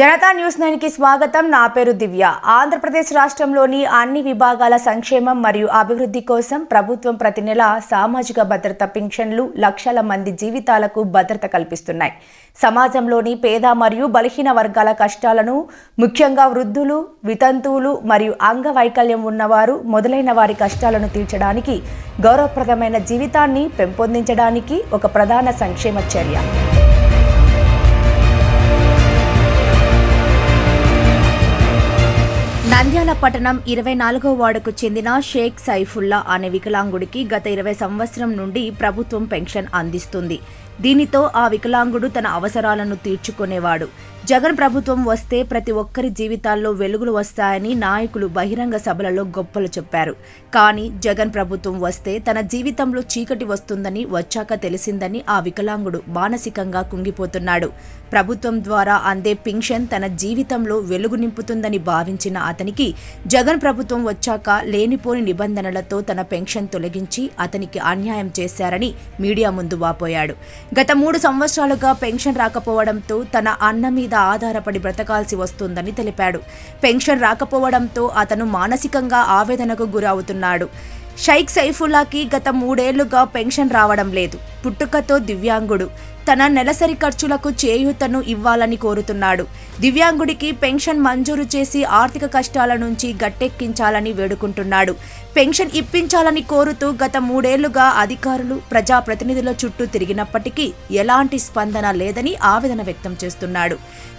Janata news నైన్కి స్వాగతం. నా పేరు దివ్య. ఆంధ్రప్రదేశ్ రాష్ట్రంలోని అన్ని విభాగాల సంక్షేమం మరియు అభివృద్ధి కోసం ప్రభుత్వం ప్రతి నెల సామాజిక భద్రత పింఛన్లు లక్షల మంది జీవితాలకు భద్రత కల్పిస్తున్నాయి. సమాజంలోని పేద మరియు బలహీన వర్గాల కష్టాలను ముఖ్యంగా వృద్ధులు వితంతువులు మరియు అంగవైకల్యం ఉన్నవారు మొదలైన వారి కష్టాలను తీర్చడానికి గౌరవప్రదమైన జీవితాన్ని పెంపొందించడానికి ఒక ప్రధాన సంక్షేమ చర్య. పట్టణం ఇరవై నాలుగో వార్డుకు చెందిన షేక్ సైఫుల్లా అనే వికలాంగుడికి గత ఇరవై సంవత్సరం నుండి ప్రభుత్వం పెన్షన్ అందిస్తుంది. దీనితో ఆ వికలాంగుడు తన అవసరాలను తీర్చుకునేవాడు. జగన్ ప్రభుత్వం వస్తే ప్రతి ఒక్కరి జీవితాల్లో వెలుగులు వస్తాయని నాయకులు బహిరంగ సభలలో గొప్పలు చెప్పారు. కానీ జగన్ ప్రభుత్వం వస్తే తన జీవితంలో చీకటి వస్తుందని వచ్చాక తెలిసిందని ఆ వికలాంగుడు మానసికంగా కుంగిపోతున్నాడు. ప్రభుత్వం ద్వారా అందే పింఛన్ తన జీవితంలో వెలుగు నింపుతుందని భావించిన అతనికి జగన్ ప్రభుత్వం వచ్చాక లేనిపోని నిబంధనలతో తన పెన్షన్ తొలగించి అతనికి అన్యాయం చేశారని మీడియా ముందు వాపోయాడు. గత మూడు సంవత్సరాలుగా పెన్షన్ రాకపోవడంతో తన అన్న మీద ఆధారపడి బ్రతకాల్సి వస్తుందని తెలిపాడు. పెన్షన్ రాకపోవడంతో అతను మానసికంగా ఆవేదనకు గురవుతున్నాడు. షైక్ సైఫుల్లాకి గత మూడేళ్ళుగా పెన్షన్ రావడం లేదు. పుట్టుకతో దివ్యాంగుడు. తన నెలసరి ఖర్చులకు చేయూతను ఇవ్వాలని కోరుతున్నాడు. దివ్యాంగుడికి పెన్షన్ మంజూరు చేసి ఆర్థిక కష్టాల నుంచి గట్టెక్కించాలని వేడుకుంటున్నాడు. పెన్షన్ ఇప్పించాలని కోరుతూ గత మూడేళ్ళుగా అధికారులు ప్రజాప్రతినిధుల చుట్టూ తిరిగినప్పటికీ ఎలాంటి స్పందన లేదని ఆవేదన వ్యక్తం చేస్తున్నాడు.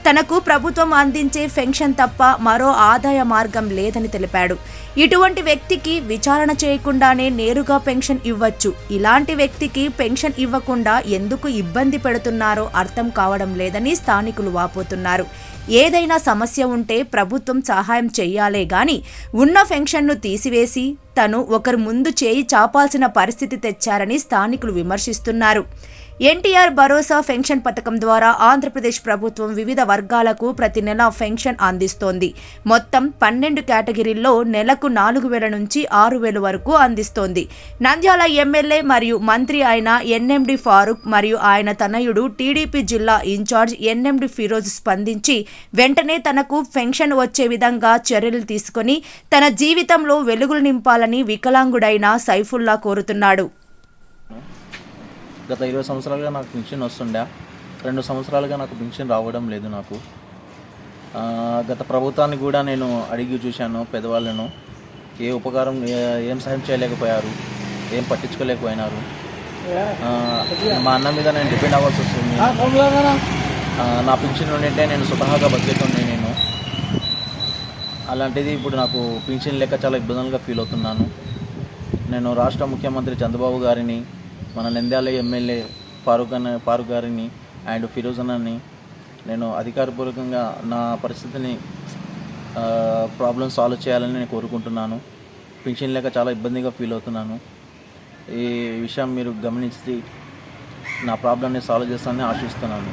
తనకు ప్రభుత్వం అందించే పెన్షన్ తప్ప మరో ఆదాయ మార్గం లేదని తెలిపాడు. ఇటువంటి వ్యక్తికి విచారణ చేయకుండానే నేరుగా పెన్షన్ ఇవ్వచ్చు. ఇలాంటి వ్యక్తికి పెన్షన్ ఇవ్వకుండా ఎందుకు ఇబ్బంది పెడుతున్నారో అర్థం కావడం లేదని స్థానికులు వాపోతున్నారు. ఏదైనా సమస్య ఉంటే ప్రభుత్వం సహాయం చేయాలే గాని ఉన్న పెన్షన్ను తీసివేసి తను ఒకరు ముందు చేయి చాపాల్సిన పరిస్థితి తెచ్చారని స్థానికులు విమర్శిస్తున్నారు. ఎన్టీఆర్ భరోసా పెన్షన్ పథకం ద్వారా ఆంధ్రప్రదేశ్ ప్రభుత్వం వివిధ వర్గాలకు ప్రతి నెల పెన్షన్ అందిస్తోంది. మొత్తం పన్నెండు కేటగిరీల్లో నెలకు నాలుగు వేల నుంచి ఆరు వేల వరకు అందిస్తోంది. నంద్యాల ఎమ్మెల్యే మరియు మంత్రి అయిన ఎన్ఎండి ఫారూక్ మరియు ఆయన తనయుడు టీడీపీ జిల్లా ఇన్ఛార్జ్ ఎన్ఎండి ఫిరోజ్ స్పందించి వెంటనే తనకు పెన్షన్ వచ్చే విధంగా చర్యలు తీసుకొని తన జీవితంలో వెలుగులు నింపాలని వికలాంగుడైన సైఫుల్లా కోరుతున్నాడు. గత ఇరవై సంవత్సరాలుగా నాకు పింఛన్ వస్తుండే. రెండు సంవత్సరాలుగా నాకు పింఛన్ రావడం లేదు నాకు. గత ప్రభుత్వాన్ని కూడా నేను అడిగి చూశాను పెద్దవాళ్ళను. ఏ ఉపకారం ఏ- సహాయం చేయలేకపోయారు ఏం పట్టించుకోలేకపోయినారు. మా అన్న మీద నేను డిపెండ్ అవ్వాల్సి వస్తుంది. నా పింఛన్ ఉండింటే నేను స్వతహాగా బతికేటుండే నేను. అలాంటిది ఇప్పుడు నాకు పింఛన్ లేక చాలా ఇబ్బందులుగా ఫీల్ అవుతున్నాను. నేను రాష్ట్ర ముఖ్యమంత్రి చంద్రబాబు గారిని మన నంద్యాల ఎమ్మెల్యే ఫారూక్ అన్న ఫారూక్ గారిని అండ్ ఫిరోజ్ అన్నని నేను అధికారపూర్వకంగా నా పరిస్థితిని ప్రాబ్లమ్ సాల్వ్ చేయాలని నేను కోరుకుంటున్నాను. పింఛన్ లేక చాలా ఇబ్బందిగా ఫీల్ అవుతున్నాను. ఈ విషయం మీరు గమనించి నా ప్రాబ్లమ్ని సాల్వ్ చేస్తానని ఆశిస్తున్నాను.